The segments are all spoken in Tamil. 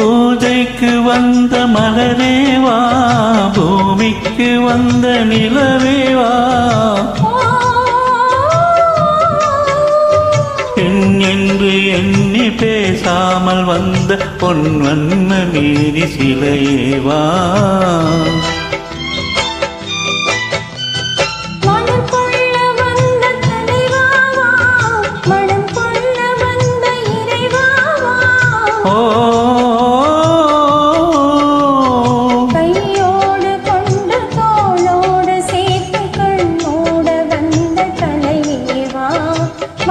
பூஜைக்கு வந்த மலரேவா பூமிக்கு வந்த நிலவேவா பெண் என்று எண்ணி பேசாமல் வந்த பொன் வண்ண மீறி சிலையேவா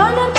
wanna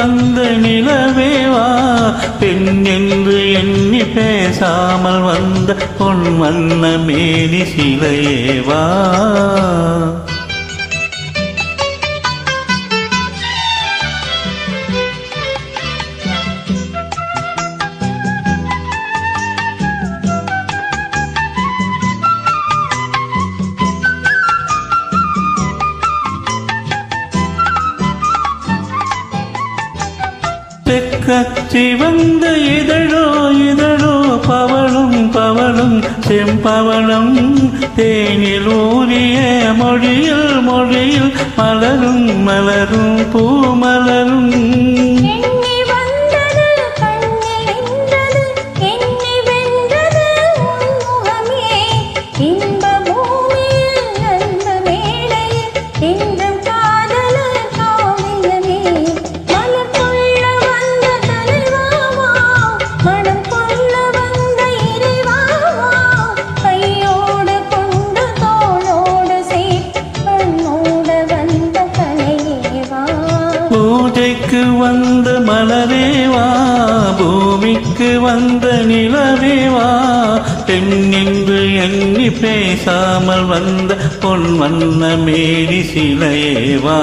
வந்த நிலவேவா பெண் என்று எண்ணி பேசாமல் வந்த பொன் வண்ண மேனி சிலையேவா தெக்கச்சி வந்த இதழோ இதழோ பவளும் பவளும் செம்பவளம். தேனில் ஊறிய மொழியில் மொழியில் மலரும் மலரும் பூமலரும் வந்த மலரேவா பூமிக்கு வந்த நிலவேவா பெண்ணின்று எண்ணி பேசாமல் வந்த பொன் வண்ண மேரி சிலையேவா